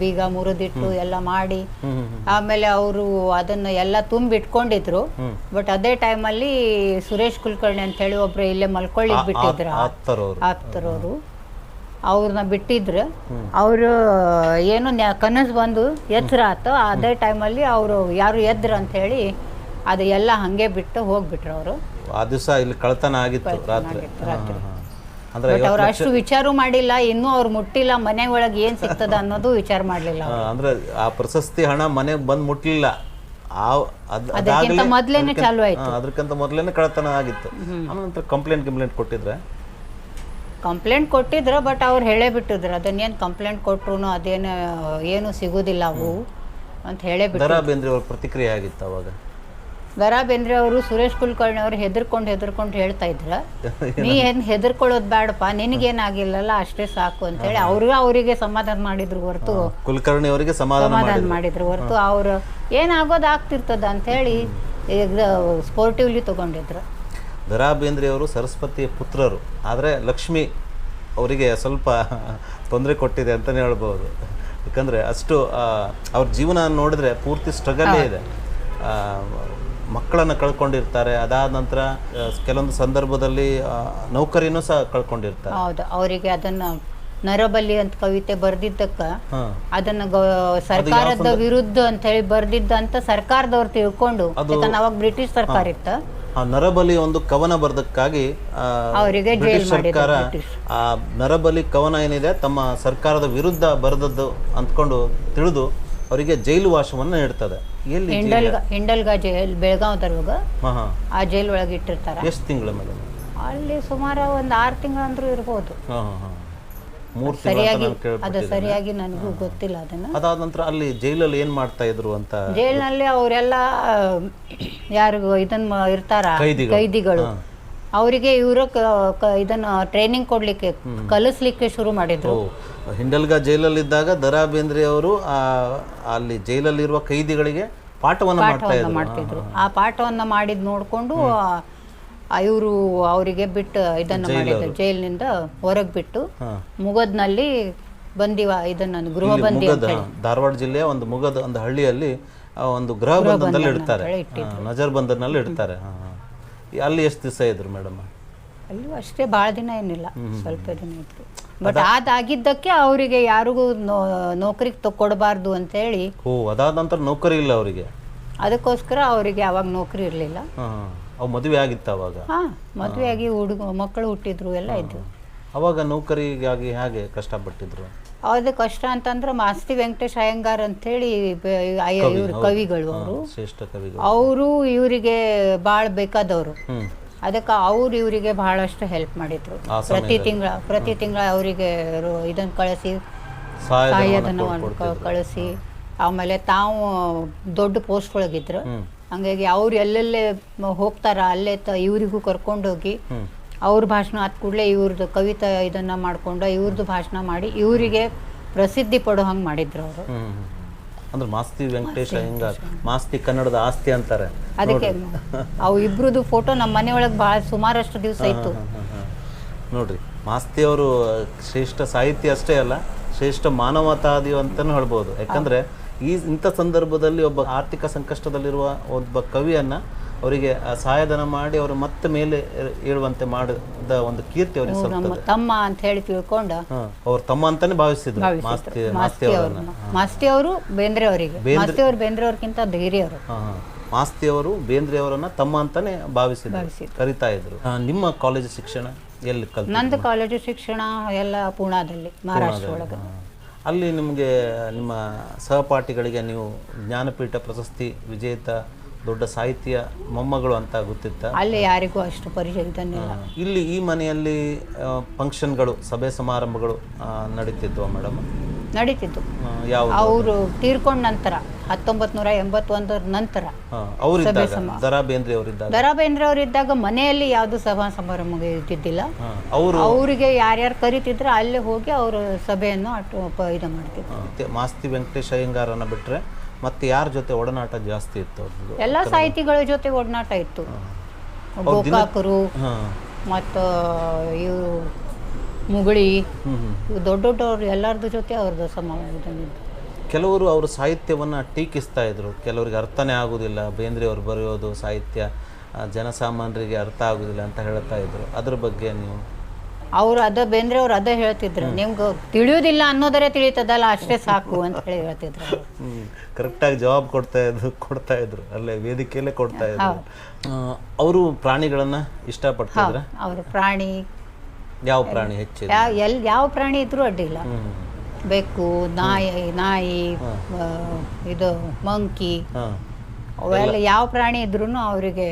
ಬೀಗ ಮುರಿದಿಟ್ಟು ಎಲ್ಲ ಮಾಡಿ ಆಮೇಲೆ ಅವರು ಅದನ್ನ ಎಲ್ಲ ತುಂಬಿಟ್ಕೊಂಡಿದ್ರು. ಬಟ್ ಅದೇ ಟೈಮಲ್ಲಿ ಸುರೇಶ್ ಕುಲಕರ್ಣಿ ಅಂತ ಹೇಳಿ ಒಬ್ರು ಇಲ್ಲೇ ಮಲ್ಕೊಳ್ಳಿಕ್ ಬಿಟ್ಟಿದ್ರು ಆಪ್ತರವರು ಅವ್ರನ್ನ ಬಿಟ್ಟಿದ್ರು. ಅವರು ಏನು ಕನಸು ಬಂದು ಎಚ್ಚರ ಆತು ಅದೇ ಟೈಮಲ್ಲಿ ಅವರು ಯಾರು ಎದ್ರು ಅಂತ ಹೇಳಿ ಅದು ಎಲ್ಲ ಹಂಗೆ ಬಿಟ್ಟು ಹೋಗ್ಬಿಟ್ರು ಅವರು. ಆ ದಿವಸ ಇಲ್ಲಿ ಕಳ್ತನ ಆಗಿತ್ತು ರಾತ್ರಿ. ಅವ್ರು ಅಷ್ಟು ವಿಚಾರ ಮಾಡಿಲ್ಲ ಇನ್ನೂ ಅವ್ರು ಮುಟ್ಟಿಲ್ಲ ಮನೆ ಒಳಗೆ ಏನ್ ಸಿಗ್ತದ ಅನ್ನೋದು ವಿಚಾರ ಮಾಡ್ಲಿಲ್ಲ ಅಂದ್ರೆ ಆ ಪ್ರಶಸ್ತಿ ಹಣ ಮನೆಗೆ ಬಂದು ಅದ್- ಅದಕ್ಕಿಂತ ಮೊದ್ಲೇನೆ ಚಾಲು ಆಯ್ತು. ಅದಕ್ಕಿಂತ ಮೊದಲೇನೆ ಕಳ್ತನ ಆಗಿತ್ತು. ಕಂಪ್ಲೇಂಟ್ ಕಂಪ್ಲೇಂಟ್ ಕೊಟ್ಟಿದ್ರೆ ಕಂಪ್ಲೇಂಟ್ ಕೊಟ್ಟಿದ್ರು ಬಟ್ ಅವ್ರು ಹೇಳೇ ಬಿಟ್ಟಿದ್ರು ಅದನ್ನೇನು ಕಂಪ್ಲೇಂಟ್ ಕೊಟ್ರು ಅದೇನು ಏನು ಸಿಗೋದಿಲ್ಲ ಅವು ಅಂತ ಹೇಳೇ ಬಿಟ್ಟು ಪ್ರತಿಕ್ರಿಯೆ ಆಗಿತ್ತು ಅವಾಗ? ದರಾ ಬೇಂದ್ರೆ ಅವರು ಸುರೇಶ್ ಕುಲಕರ್ಣಿ ಅವರು ಹೆದರ್ಕೊಂಡು ಹೆದರ್ಕೊಂಡು ಹೇಳ್ತಾ ಇದ್ರ. [laughs] ನೀ ಏನ್ ಹೆದರ್ಕೊಳ್ಳೋದು ಬೇಡಪ್ಪ ನಿನಗೇನಾಗಿಲ್ಲಲ್ಲ ಅಷ್ಟೇ ಸಾಕು ಅಂತ ಹೇಳಿ ಅವ್ರಿಗೆ ಅವರಿಗೆ ಸಮಾಧಾನ ಮಾಡಿದ್ರು ಹೊರತು. ಕುಲಕರ್ಣಿ ಅವರಿಗೆ ಸಮಾಧಾನ ಮಾಡಿದ್ರು. ಹೊರತು ಅವ್ರು ಏನಾಗೋದು ಆಗ್ತಿರ್ತದ ಅಂತ ಹೇಳಿ ಸ್ಪೋರ್ಟಿವ್ಲಿ ತಗೊಂಡಿದ್ರು. ದರಾ ಬೇಂದ್ರೆ ಅವರು ಸರಸ್ವತಿಯ ಪುತ್ರರು. ಆದರೆ ಲಕ್ಷ್ಮಿ ಅವರಿಗೆ ಸ್ವಲ್ಪ ತೊಂದರೆ ಕೊಟ್ಟಿದೆ ಅಂತಲೇ ಹೇಳ್ಬೋದು. ಯಾಕಂದರೆ ಅಷ್ಟು ಅವ್ರ ಜೀವನ ನೋಡಿದ್ರೆ ಪೂರ್ತಿ ಸ್ಟ್ರಗಲೇ ಇದೆ. ಮಕ್ಕಳನ್ನು ಕಳ್ಕೊಂಡಿರ್ತಾರೆ. ಅದಾದ ನಂತರ ಕೆಲವೊಂದು ಸಂದರ್ಭದಲ್ಲಿ ನೌಕರಿನೂ ಸಹ ಕಳ್ಕೊಂಡಿರ್ತಾರೆ. ಹೌದು. ಅವರಿಗೆ ಅದನ್ನ ನರಬಲಿ ಅಂತ ಕವಿತೆ ಬರ್ದಿದ್ದಕ್ಕ ಅದನ್ನ ಸರ್ಕಾರದ ವಿರುದ್ಧ ಅಂತ ಹೇಳಿ ಬರ್ದಿದ್ದಂತ ಸರ್ಕಾರದವ್ರು ತಿಳ್ಕೊಂಡು ಯಾಕಂದ್ರೆ ಅವಾಗ ಬ್ರಿಟಿಷ್ ಸರ್ಕಾರ ಇತ್ತ. ಆ ನರಬಲಿ ಒಂದು ಕವನ ಬರೆದಕ್ಕಾಗಿ ಬ್ರಿಟಿಷ್ ಸರ್ಕಾರ ಆ ನರಬಲಿ ಕವನ ಏನಿದೆ ತಮ್ಮ ಸರ್ಕಾರದ ವಿರುದ್ಧ ಬರೆದದ್ದು ಅಂದ್ಕೊಂಡು ತಿಳಿದು ಅವರಿಗೆ ಜೈಲು ವಾಸವನ್ನು ನೀಡ್ತದೆ. ಎಲ್ಲಿ ಹಿಂಡಲ್ಗ ಜೈಲ್ ಬೆಳಗಾವ್ ಹಾಂ ಆ ಜೈಲ್ ಒಳಗೆ ಇಟ್ಟಿರ್ತಾರೆ. ಎಷ್ಟು ತಿಂಗಳ ಮೇಲೆ? ಅಲ್ಲಿ ಸುಮಾರು ಒಂದು ಆರು ತಿಂಗಳಂದ್ರೂ ಇರ್ಬೋದು. ಮೂರು ಸರಿಯಾಗಿ ಅದು ಸರಿಯಾಗಿ ನನಗೂ ಗೊತ್ತಿಲ್ಲ ಅದನ್ನ. ಅದಾದ ನಂತರ ಅಲ್ಲಿ ಜೈಲಲ್ಲಿ ಏನು ಮಾಡ್ತಾ ಇದ್ರು ಅಂತ ಜೈಲಿನಲ್ಲಿ ಅವರೆಲ್ಲ ಯಾರಿಗೂ ಇದನ್ನ ಇರ್ತಾರ? ಕೈದಿಗಳು. ಅವರಿಗೆ ಇವರು ಇದನ್ನ ಟ್ರೈನಿಂಗ್ ಕೊಡ್ಲಿಕ್ಕೆ ಕಲಿಸ್ಲಿಕ್ಕೆ ಶುರು ಮಾಡಿದ್ರು. ಹಿಂಡಲ್ಗ ಜೈಲಲ್ಲಿದ್ದಾಗ ದರಾ ಬೇಂದ್ರೆ ಅವರು ಅಲ್ಲಿ ಜೈಲಲ್ಲಿರುವ ಕೈದಿಗಳಿಗೆ ಪಾಠವನ್ನು ಮಾಡ್ತಾ ಮಾಡ್ತಿದ್ರು. ಆ ಪಾಠವನ್ನ ಮಾಡಿದ್ ನೋಡ್ಕೊಂಡು ಇವರು ಅವರಿಗೆ ಬಿಟ್ಟು ಇದನ್ನ ಮಾಡಿದ್ರು ಜೈಲಿನಿಂದ ಹೊರಗೆ ಬಿಟ್ಟು ಮುಗದ್ನಲ್ಲಿ ಬಂದಿವ ಇದನ್ನ ಗೃಹ ಬಂದಿ ಧಾರವಾಡ ಜಿಲ್ಲೆಯ ಒಂದು ಮುಗದ ಒಂದು ಹಳ್ಳಿಯಲ್ಲಿ ಒಂದು ಗೃಹ ಬಂಧನದಲ್ಲಿ ಇಡ್ತಾರೆ. ನಜರ್ ಬಂಧನಲ್ಲಿ ಇಡ್ತಾರೆ. ಅಲ್ಲಿ ಎಷ್ಟು ದಿವಸ ಇದ್ರು ಮೇಡಮ್? ಅಲ್ಲಿ ಅಷ್ಟೇ ಭಾಳ ದಿನ ಏನಿಲ್ಲ. ಸ್ವಲ್ಪ ದಿನ ಇತ್ತು. ಬಟ್ ಅದಾಗಿದ್ದಕ್ಕೆ ಅವರಿಗೆ ಯಾರಿಗೂ ನೌಕರಿಗೆ ಅಂತ ಹೇಳಿ. ಓ ಅದಾದ ನಂತರ ನೌಕರಿ ಇಲ್ಲ ಅವರಿಗೆ? ಅದಕ್ಕೋಸ್ಕರ ಅವರಿಗೆ ಅವಾಗ ನೌಕರಿ ಇರಲಿಲ್ಲ. ಅವು ಮದುವೆ ಆಗಿತ್ತು ಅವಾಗ. ಹಾಂ ಮದುವೆಯಾಗಿ ಹುಡುಗ ಮಕ್ಕಳು ಹುಟ್ಟಿದ್ರು ಎಲ್ಲ ಇದ್ವು. ಅವಾಗ ನೌಕರಿಗಾಗಿ ಹೇಗೆ ಕಷ್ಟಪಟ್ಟಿದ್ರು? ಅವ್ರದ್ದು ಕಷ್ಟ ಅಂತಂದ್ರೆ ಮಾಸ್ತಿ ವೆಂಕಟೇಶ್ ಅಯ್ಯಂಗಾರ್ ಅಂತೇಳಿ ಇವರು ಕವಿಗಳು ಅವರು. ಶ್ರೇಷ್ಠ ಕವಿಗಳು. ಅವರು ಇವರಿಗೆ ಬಹಳ ಬೇಕಾದವರು. ಅದಕ್ಕೆ ಅವ್ರು ಇವರಿಗೆ ಬಹಳಷ್ಟು ಹೆಲ್ಪ್ ಮಾಡಿದ್ರು. ಪ್ರತಿ ತಿಂಗಳ ಪ್ರತಿ ತಿಂಗಳ ಅವರಿಗೆ ಇದನ್ನು ಕಳಿಸಿ ಸಹಾಯಧನವನ್ನು ಕಳಿಸಿ. ಆಮೇಲೆ ತಾವು ದೊಡ್ಡ ಪೋಸ್ಟ್ ಒಳಗಿದ್ರು ಹಂಗಾಗಿ ಅವ್ರು ಎಲ್ಲೆಲ್ಲೇ ಹೋಗ್ತಾರ ಅಲ್ಲೇ ತ ಇವರಿಗೂ ಕರ್ಕೊಂಡೋಗಿ ಅವ್ರ ಭಾಷಣ ಆದ ಕೂಡಲೇ ಇವ್ರದ್ದು ಕವಿತಾ ಇದನ್ನ ಮಾಡಿಕೊಂಡು ಇವ್ರದ್ದು ಭಾಷಣ ಮಾಡಿ ಇವರಿಗೆ ಪ್ರಸಿದ್ಧಿ ಪಡೋ ಹಂಗೆ ಮಾಡಿದ್ರು ಅವರು. ಅಂದ್ರೆ ಮಾಸ್ತಿ ವೆಂಕಟೇಶ ಹಿಂಗ ಮಾಸ್ತಿ ಕನ್ನಡದ ಆಸ್ತಿ ಅಂತಾರೆ. ಅದಕ್ಕೆ ಅವು ಇಬ್ರದ್ದು ಫೋಟೋ ನಮ್ಮ ಮನೆಯೊಳಗೆ ಭಾಳ ಸುಮಾರಷ್ಟು ದಿವಸ ಇತ್ತು. ನೋಡ್ರಿ ಮಾಸ್ತಿ ಅವರು ಶ್ರೇಷ್ಠ ಸಾಹಿತ್ಯ ಅಷ್ಟೇ ಅಲ್ಲ ಶ್ರೇಷ್ಠ ಮಾನವತಾದಿ ಅಂತಲೂ ಹೇಳ್ಬೋದು. ಯಾಕಂದ್ರೆ ಈ ಇಂಥ ಸಂದರ್ಭದಲ್ಲಿ ಒಬ್ಬ ಆರ್ಥಿಕ ಸಂಕಷ್ಟದಲ್ಲಿರುವ ಒಬ್ಬ ಕವಿಯನ್ನ ಅವರಿಗೆ ಸಹಾಯಧನ ಮಾಡಿ ಅವರು ಮತ್ತೆ ಮೇಲೆ ಏಳುವಂತೆ ಮಾಡಿದ ಒಂದು ಕೀರ್ತಿ ಅವರಿಗೆ ಸಲ್ತದೆ. ತಮ್ಮ ಅಂತ ಹೇಳಿ ತಿಳ್ಕೊಂಡು ಅವ್ರು ತಮ್ಮ ಅಂತಾನೆ ಭಾವಿಸಿದ್ರು ಮಾಸ್ತಿ ಮಾಸ್ತಿ ಅವರು. ಬೇಂದ್ರೆ ಅವರಿಗೆ. ಮಾಸ್ತಿ ಅವರು ಬೇಂದ್ರೆ ಅವ್ರಿಗಿಂತ ಧೈರ್ಯ ಅವರು. ಹಾ, ಹಾ. ಮಾಸ್ತಿ ಅವರು ಬೇಂದ್ರೆ ಅವರನ್ನ ತಮ್ಮ ಅಂತಾನೆ ಭಾವಿಸಿದ್ರು ಕರಿತಾ ಇದ್ರು. ನಿಮ್ಮ ಕಾಲೇಜು ಶಿಕ್ಷಣ ಎಲ್ಲಿ ಕಲ್ತು ನಂದು ಕಾಲೇಜು ಶಿಕ್ಷಣ ಎಲ್ಲ ಪೂನಾದಲ್ಲಿ ಮಹಾರಾಷ್ಟ್ರ ಒಳಗೆ. ಅಲ್ಲಿ ನಿಮಗೆ ನಿಮ್ಮ ಸಹಪಾಠಿಗಳಿಗೆ ನೀವು ಜ್ಞಾನಪೀಠ ಪ್ರಶಸ್ತಿ ವಿಜೇತ ದೊಡ್ಡ ಸಾಹಿತ್ಯ ಮೊಮ್ಮಗಳು ಅಂತ ಗೊತ್ತಿತ್ತ? ಅಲ್ಲಿ ಯಾರಿಗೂ ಅಷ್ಟು ಪರಿಚಯ ಇಲ್ಲಿ ಈ ಮನೆಯಲ್ಲಿ ಫಂಕ್ಷನ್ಗಳು ಸಭೆ ಸಮಾರಂಭಗಳು ನಡೀತಿದ್ವು ಮೇಡಮ್? ನಡೀತಿತ್ತು. ಅವರು ತೀರ್ಕೊಂಡ ನಂತರ ಹತ್ತೊಂಬತ್ ನೂರ ಎಂಬತ್ತೊಂದರ ನಂತರ ಅವರಿದ್ದಾಗ ದರಾ ಬೇಂದ್ರೆ ಅವರಿದ್ದಾಗ? ದರಾ ಬೇಂದ್ರೆ ಅವ್ರು ಇದ್ದಾಗ ಮನೆಯಲ್ಲಿ ಯಾವುದು ಸಭಾ ಸಮಾರಂಭ ಇದ್ದಿದ್ದಿಲ್ಲ ಅವರು ಅವರಿಗೆ ಯಾರ್ಯಾರು ಕರಿತಿದ್ರು ಅಲ್ಲೇ ಹೋಗಿ ಅವರು ಸಭೆಯನ್ನು ಇದು ಮಾಡ್ತಿದ್ರು. ಮಾಸ್ತಿ ವೆಂಕಟೇಶ್ ಅಯ್ಯಂಗಾರನ ಬಿಟ್ರೆ ಮತ್ತೆ ಯಾರ ಜೊತೆ ಒಡನಾಟ ಜಾಸ್ತಿ ಇತ್ತು ಎಲ್ಲ ಸಾಹಿತಿಗಳ ಜೊತೆ ಒಡನಾಟ ಇತ್ತು. ಗೋಕಾಕರು ಮತ್ತು ಇವರು ಮುಗುಳಿ ದೊಡ್ಡ ದೊಡ್ಡವ್ರು ಎಲ್ಲರದ್ದು ಜೊತೆ ಅವ್ರದ್ದು ಸಮಾವೇಶನಿದ್ದು ಕೆಲವರು ಅವರು ಸಾಹಿತ್ಯವನ್ನು ಟೀಕಿಸ್ತಾ ಇದ್ರು. ಕೆಲವರಿಗೆ ಅರ್ಥನೇ ಆಗುವುದಿಲ್ಲ ಬೇಂದ್ರೆ ಅವರು ಬರೆಯೋದು ಸಾಹಿತ್ಯ ಜನಸಾಮಾನ್ಯರಿಗೆ ಅರ್ಥ ಆಗುದಿಲ್ಲ ಅಂತ ಹೇಳ್ತಾ ಇದ್ರು. ಅದ್ರ ಬಗ್ಗೆ ನೀವು? ಅವರು ಅದ ಬೇಂದ್ರೆ ಅವ್ರು ಅದ ಹೇಳ್ತಿದ್ರು. ನಿಮ್ಗೆ ತಿಳಿಯೋದಿಲ್ಲ ಅನ್ನೋದರೇ ತಿಳಿತದಲ್ಲ ಅಷ್ಟೇ ಸಾಕು ಅಂತ ಹೇಳಿ ಹೇಳ್ತಿದ್ರು. ಕರೆಕ್ಟಾಗಿ ಜವಾಬ್ ಕೊಡ್ತಾ ಇದ್ರು ಕೊಡ್ತಾ ಇದ್ರು. ಅಲ್ಲೇ ವೇದಿಕೆಯಲ್ಲೇ ಕೊಡ್ತಾ ಇದ್ರು. ಅವರು ಪ್ರಾಣಿಗಳನ್ನ ಇಷ್ಟಪಡ್ತಾರೆ ಅವರು ಪ್ರಾಣಿ ಯಾವ ಪ್ರಾಣಿ ಹೆಚ್ಚಿದೆ? ಯಾವ ಎಲ್ ಯಾವ ಪ್ರಾಣಿ ಇದ್ರೂ ಅಡ್ಡಿಲ್ಲ. ಬೆಕ್ಕು ನಾಯಿ ನಾಯಿ ಇದು ಮಂಕಿ ಅವೆಲ್ಲ ಯಾವ ಪ್ರಾಣಿ ಇದ್ರೂ ಅವರಿಗೆ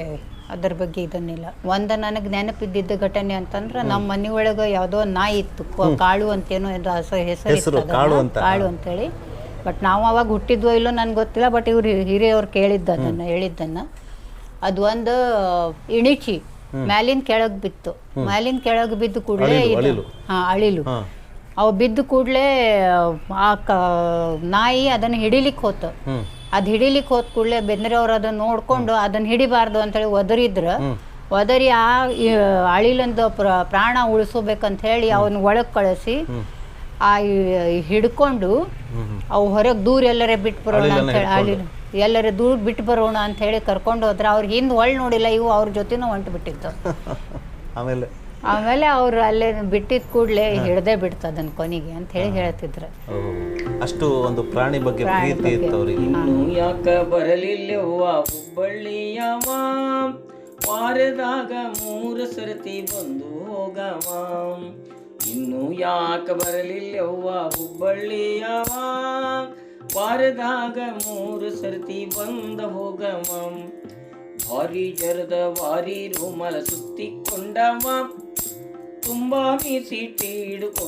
ಅದ್ರ ಬಗ್ಗೆ ಇದನ್ನಿಲ್ಲ. ಒಂದು ನನಗೆ ನೆನಪಿದ್ದಿದ್ದ ಘಟನೆ ಅಂತಂದ್ರೆ ನಮ್ಮ ಮನೆ ಒಳಗೆ ಯಾವುದೋ ನಾಯಿ ಇತ್ತು. ಕಾಳು ಅಂತೇನೋ ಇದು ಹೆಸರು ಕಾಳು ಅಂತ. ಕಾಳು ಅಂತೇಳಿ ಬಟ್ ನಾವು ಅವಾಗ ಹುಟ್ಟಿದ್ವೋ ಇಲ್ಲೋ ನನಗೆ ಗೊತ್ತಿಲ್ಲ ಬಟ್ ಇವ್ರು ಹಿರಿಯವ್ರು ಕೇಳಿದ್ದ ಅದನ್ನ ಹೇಳಿದ್ದನ್ನು. ಅದು ಒಂದು ಇಣಿಚಿ. ಮ್ಯಾಲಿನ ಕೆಳಗ್ ಬಿತ್ತು. ಮ್ಯಾಲಿನ ಕೆಳಗ್ ಬಿದ್ದು ಕೂಡಲೇ ಹಾ ಅಳಿಲು. ಅವ್ ಬಿದ್ದ ಕೂಡಲೇ ಆ ನಾಯಿ ಅದನ್ನ ಹಿಡಿಲಿಕ್ಕೆ ಹೋತ. ಅದ್ ಹಿಡಿಲಿಕ್ ಹಿಡಿಲಿಕ್ಕೆ ಹೋದ ಕೂಡಲೇ ಬೆಂದ್ರೆ ಅವ್ರ ಅದನ್ನ ನೋಡ್ಕೊಂಡು ಅದನ್ನ ಹಿಡಿಬಾರ್ದು ಅಂತೇಳಿ ಒದರಿದ್ರ ಒದರಿ ಆ ಅಳಿಲಂದ ಅಳಿಲಂದು ಪ್ರ ಪ್ರಾಣ ಉಳಿಸೋಬೇಕಂತ ಹೇಳಿ ಅವನ್ ಒಳಗ್ ಕಳಿಸಿ ಆ ಹಿಡ್ಕೊಂಡು ಅವು ಹೊರಗೆ ದೂರ ಎಲ್ಲರೇ ಬಿಟ್ಟು ಬರೋಣ ಅಂತ ಹೇಳಿ ಅಳಿಲು. ಎಲ್ಲರೇ ದೂರ ಬಿಟ್ಟು ಬರೋಣ ಅಂತ ಹೇಳಿ ಕರ್ಕೊಂಡು ಹೋದ್ರೆ ಅವ್ರು ಹಿಂದೆ ಒಳ್ ನೋಡಿಲ್ಲ ಇವು ಅವ್ರ ಜೊತೆನೂ ಹೊಂಟು ಬಿಟ್ಟಿತ್ತು [laughs] ಆಮೇಲೆ? ಆಮೇಲೆ ಅವ್ರು ಅಲ್ಲೇ ಬಿಟ್ಟಿದ ಕೂಡಲೇ ಹಿಡ್ದೇ ಬಿಡ್ತ ಅದನ್ನ ಕೊನೆಗೆ ಅಂತ ಹೇಳಿ ಹೇಳ್ತಿದ್ರು. ಅಷ್ಟು ಒಂದು ಪ್ರಾಣಿ ಬಗ್ಗೆ ಪ್ರೀತಿ ಇತ್ತು ಅವರಿಗೆ. ಇನ್ನು ಯಾಕ ಬರಲಿಲ್ಲವ್ವ ಹುಬ್ಬಳ್ಳಿಯವ ವಾರದಾಗ ಮೂರು ಸರ್ತಿ ಬಂದು ಹೋಗವ. ಇನ್ನು ಯಾಕ ಬರಲಿಲ್ಲವ್ವ ಹುಬ್ಬಳ್ಳಿಯವ ವಾರದಾಗ ಮೂರು ಸರ್ತಿ ಬಂದ ಹೋಗವ ಭಾರಿ ಜರದ ವಾರಿ ರೂಮಲ ಸುತ್ತಿಕೊಂಡವ ತುಂಬಾ ಮೀಸಿಟ್ಟಿ ಹಿಡ್ಕೊಂಡು